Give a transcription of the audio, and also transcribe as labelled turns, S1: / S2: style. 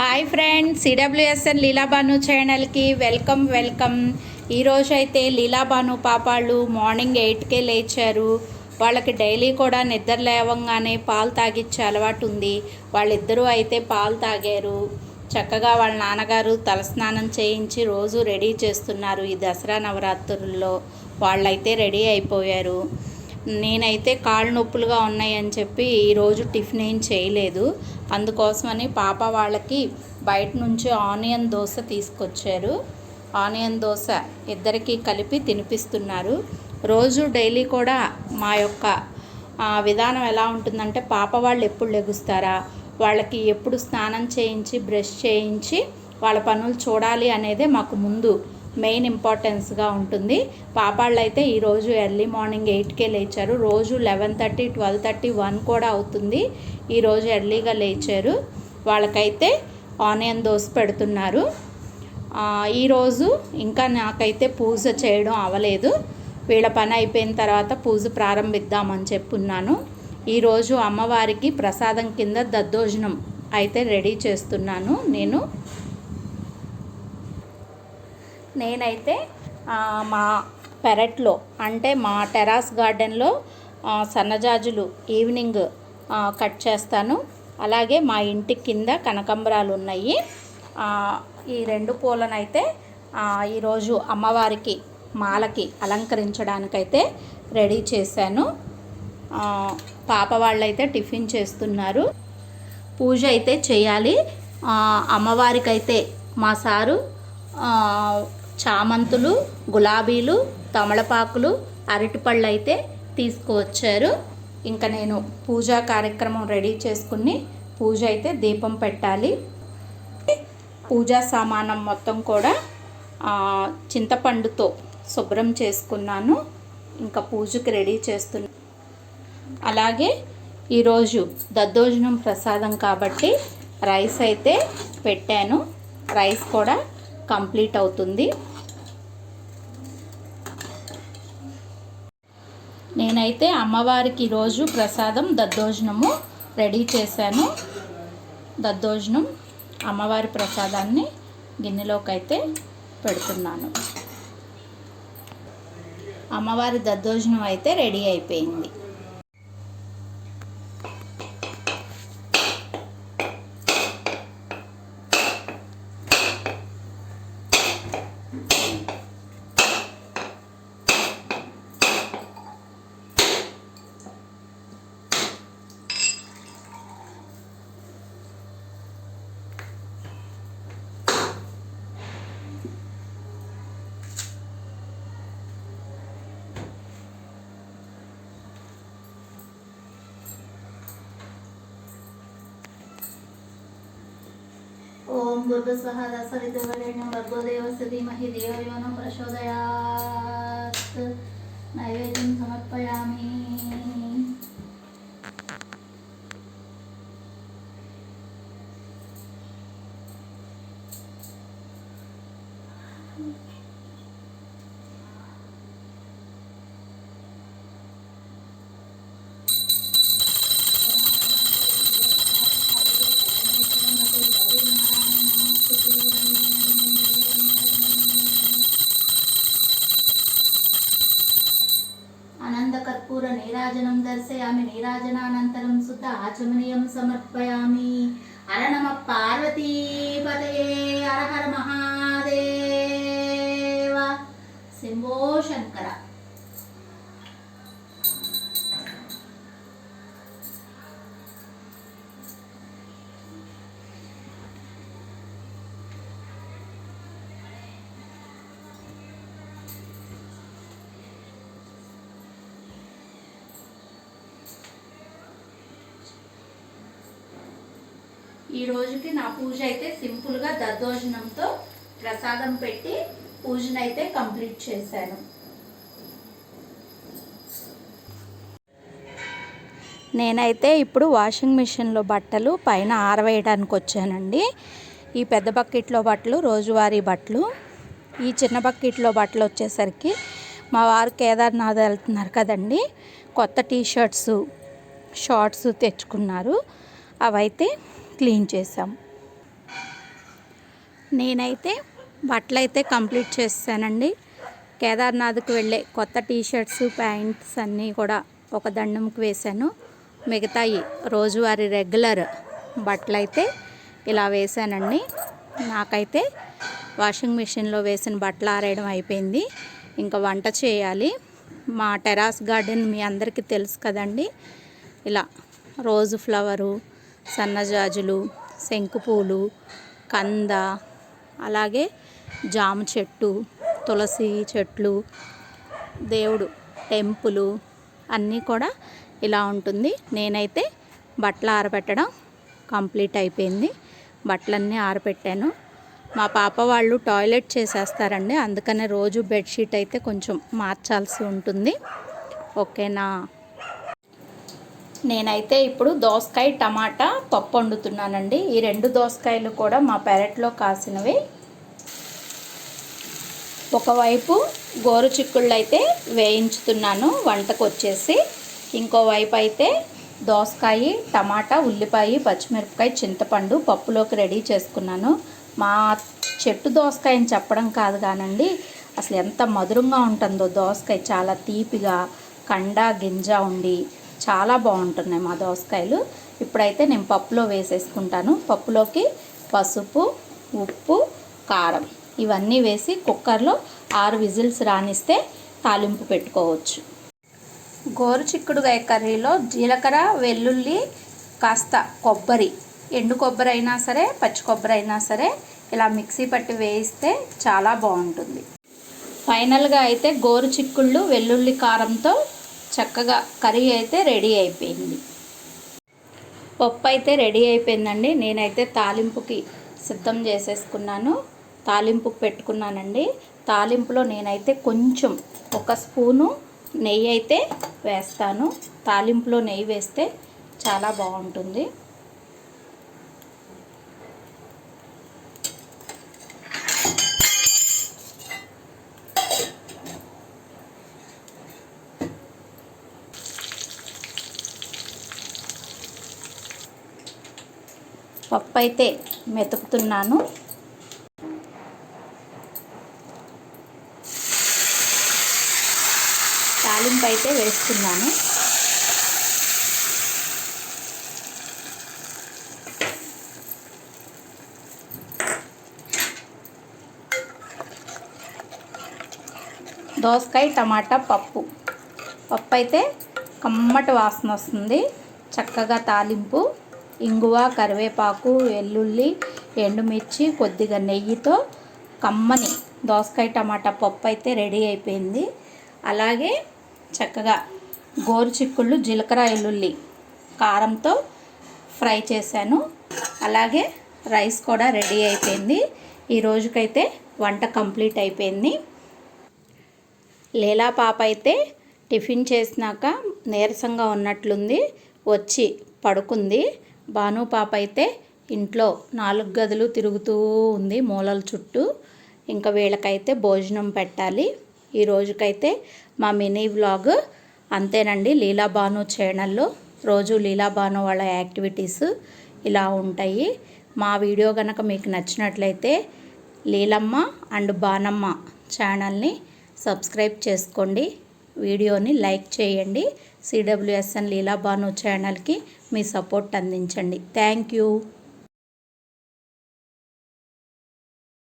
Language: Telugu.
S1: హాయ్ ఫ్రెండ్స్ సిడబ్ల్యూఎస్ఎన్ లీలాబాను ఛానల్కి వెల్కమ్ వెల్కమ్. ఈరోజు అయితే లీలాబాను పాపాళ్ళు మార్నింగ్ ఎయిట్కే లేచారు. వాళ్ళకి డైలీ కూడా నిద్ర లేవంగానే పాలు తాగిచ్చే అలవాటు ఉంది. వాళ్ళిద్దరూ అయితే పాలు తాగారు. చక్కగా వాళ్ళ నాన్నగారు తలస్నానం చేయించి రోజు రెడీ చేస్తున్నారు ఈ దసరా నవరాత్రుల్లో. వాళ్ళైతే రెడీ అయిపోయారు. నేనైతే కాళ్ళు నొప్పులుగా ఉన్నాయని చెప్పి ఈరోజు టిఫిన్ ఏం చేయలేదు. అందుకోసమని పాప వాళ్ళకి బయట నుంచి ఆనియన్ దోశ తీసుకొచ్చారు. ఆనియన్ దోశ ఇద్దరికి కలిపి తినిపిస్తున్నారు. రోజు డైలీ కూడా మా యొక్క విధానం ఎలా ఉంటుందంటే పాప వాళ్ళు ఎప్పుడు లెగుస్తారా? వాళ్ళకి ఎప్పుడు స్నానం చేయించి బ్రష్ చేయించి వాళ్ళ పనులు చూడాలి అనేదే మాకు ముందు. మెయిన్ ఇంపార్టెన్స్గా ఉంటుంది. పాపాళ్ళు అయితే ఈరోజు ఎర్లీ మార్నింగ్ ఎయిట్కే లేచారు. రోజు eleven thirty twelve thirty one కూడా అవుతుంది. ఈరోజు ఎర్లీగా లేచారు. వాళ్ళకైతే ఆనియన్ దోశ పెడుతున్నారు. ఈరోజు ఇంకా నాకైతే పూజ చేయడం అవ్వలేదు వీళ్ళ పని అయిపోయిన తర్వాత పూజ ప్రారంభిద్దామని చెప్పున్నాను. ఈరోజు అమ్మవారికి ప్రసాదం కింద దద్దోజనం అయితే రెడీ చేస్తున్నాను నేను. నేనైతే మా పెరట్లో అంటే మా టెరాస్ గార్డెన్లో సన్నజాజులు ఈవినింగ్ కట్ చేస్తాను. అలాగే మా ఇంటి కింద కనకంబరాలు ఉన్నాయి. ఈ రెండు పూలనైతే ఈరోజు అమ్మవారికి మాలకి అలంకరించడానికైతే రెడీ చేశాను. పాప వాళ్ళైతే టిఫిన్ చేస్తున్నారు. పూజ అయితే చేయాలి. అమ్మవారికైతే మా సారు చామంతులు గులాబీలు తమలపాకులు అరటిపళ్ళు అయితే తీసుకువచ్చారు. ఇంకా నేను పూజా కార్యక్రమం రెడీ చేసుకుని పూజ అయితే దీపం పెట్టాలి. పూజా సామానం మొత్తం కూడా చింతపండుతో శుభ్రం చేసుకున్నాను. ఇంకా పూజకి రెడీ చేస్తున్నా. అలాగే ఈరోజు దద్దోజనం ప్రసాదం కాబట్టి రైస్ అయితే పెట్టాను. రైస్ కూడా కంప్లీట్ అవుతుంది. నేనైతే అమ్మవారికి ఈరోజు ప్రసాదం దద్దోజనము రెడీ చేశాను. దద్దోజనం అమ్మవారి ప్రసాదాన్ని గిన్నెలోకి అయితే పెడుతున్నాను. అమ్మవారి దద్దోజనం అయితే రెడీ అయిపోయింది.
S2: ఓం భూర్భువః సవితుర్వరేణ్యం భర్గో దేవस्य ధీమహి ధియో యో రాజమనియం సమర్పయామి హర నమ పార్వతీపతయే హర మహాదేవ శంభో శంకర
S1: ఈ రోజుకి నా పూజ అయితే సింపుల్గా దద్దోజనంతో ప్రసాదం పెట్టి పూజనైతే కంప్లీట్ చేశాను. నేనైతే ఇప్పుడు వాషింగ్ మిషన్లో బట్టలు పైన ఆరవేయడానికి వచ్చానండి. ఈ పెద్ద బకెట్లో బట్టలు రోజువారీ బట్టలు ఈ చిన్న బకెట్లో బట్టలు వచ్చేసరికి మా వారు కేదార్నాథ్ వెళ్తున్నారు కదండి. కొత్త టీ షర్ట్స్ షార్ట్స్ తెచ్చుకున్నారు. అవైతే క్లీన్ చేసాం నేనైతే బట్టలు అయితే కంప్లీట్ చేస్తానండి. కేదార్నాథ్కి వెళ్ళే కొత్త టీషర్ట్స్ ప్యాంట్స్ అన్నీ కూడా ఒక దండంకి వేశాను. మిగతాయి రోజువారీ రెగ్యులర్ బట్టలు అయితే ఇలా వేశానండి. నాకైతే వాషింగ్ మిషన్లో వేసిన బట్టలు ఆరేయడం అయిపోయింది. ఇంకా వంట చేయాలి. మా టెరాస్ గార్డెన్ మీ అందరికీ తెలుసు కదండి. ఇలా రోజు ఫ్లవరు సన్నజాజులు శంకుపూలు కంద అలాగే జామ చెట్టు తులసి చెట్లు దేవుడు టెంపులు అన్నీ కూడా ఇలా ఉంటుంది. నేనైతే బట్టలు ఆరబెట్టడం కంప్లీట్ అయిపోయింది. బట్టలన్నీ ఆరబెట్టాను. మా పాప వాళ్ళు టాయిలెట్ చేసేస్తారండి. అందుకనే రోజు బెడ్షీట్ అయితే కొంచెం మార్చాల్సి ఉంటుంది. ఓకేనా? నేనైతే ఇప్పుడు దోసకాయ టమాటా పప్పు వండుతున్నానండి. ఈ రెండు దోసకాయలు కూడా మా పెరట్లో కాసినవి. ఒకవైపు గోరు చిక్కుళ్ళు అయితే వేయించుతున్నాను వంటకు వచ్చేసి ఇంకోవైపు అయితే దోసకాయ టమాటా ఉల్లిపాయ పచ్చిమిరపకాయ చింతపండు పప్పులోకి రెడీ చేసుకున్నాను. మా చెట్టు దోసకాయ అని చెప్పడం కాదు కానండి అసలు ఎంత మధురంగా ఉంటుందో దోసకాయ. చాలా తీపిగా కండ గింజ ఉండి చాలా బాగుంటున్నాయి మా దోసకాయలు ఇప్పుడైతే నేను పప్పులో వేసేసుకుంటాను. పప్పులోకి పసుపు ఉప్పు కారం ఇవన్నీ వేసి కుక్కర్లో ఆరు విజిల్స్ రానిస్తే తాలింపు పెట్టుకోవచ్చు. గోరు చిక్కుడుగాయ కర్రీలో జీలకర్ర వెల్లుల్లి కాస్త కొబ్బరి ఎండు కొబ్బరి అయినా సరే పచ్చి కొబ్బరి అయినా సరే ఇలా మిక్సీ పట్టి వేయిస్తే చాలా బాగుంటుంది. ఫైనల్గా అయితే గోరు చిక్కుళ్ళు వెల్లుల్లి కారంతో చక్కగా కర్రీ అయితే రెడీ అయిపోయింది. పప్పు అయితే రెడీ అయిపోయిందండి. నేనైతే తాలింపుకి సిద్ధం చేసేసుకున్నాను. తాలింపు పెట్టుకున్నానండి. తాలింపులో నేనైతే కొంచెం ఒక స్పూను నెయ్యి అయితే వేస్తాను. తాలింపులో నెయ్యి వేస్తే చాలా బాగుంటుంది. పప్పు అయితే మెతుకుతున్నాను. తాలింపు అయితే వేస్తున్నాను. దోసకాయ టమాటా పప్పు. పప్పు అయితే కమ్మటి వాసన వస్తుంది. చక్కగా తాలింపు. ఇంగువ కరివేపాకు వెల్లుల్లి ఎండుమిర్చి కొద్దిగా నెయ్యితో కమ్మని దోసకాయ టమాటా పప్పు అయితే రెడీ అయిపోయింది. అలాగే చక్కగా గోరు చిక్కుళ్ళు జీలకర్ర ఎల్లుల్లి కారంతో ఫ్రై చేశాను. అలాగే రైస్ కూడా రెడీ అయిపోయింది. ఈ రోజుకైతే వంట కంప్లీట్ అయిపోయింది. లీలా పాప అయితే టిఫిన్ చేసినాక నీరసంగా ఉన్నట్లుంది వచ్చి పడుకుంది. భాను పాప అయితే ఇంట్లో నాలుగు గదులు తిరుగుతూ ఉంది మూలల చుట్టూ. ఇంకా వీళ్ళకైతే భోజనం పెట్టాలి. ఈ రోజుకైతే మా మినీ వ్లాగ్ అంతేనండి. లీలా భాను ఛానల్లో రోజు లీలా భాను వాళ్ళ యాక్టివిటీస్ ఇలా ఉంటాయి. మా వీడియో కనుక మీకు నచ్చినట్లయితే లీలమ్మ అండ్ బానమ్మ ఛానల్ని సబ్స్క్రైబ్ చేసుకోండి. వీడియోని లైక్ చేయండి. సిడబ్ల్యూఎస్ఎన్ లీలా భాను ఛానల్కి మీ సపోర్ట్ అందించండి. Thank you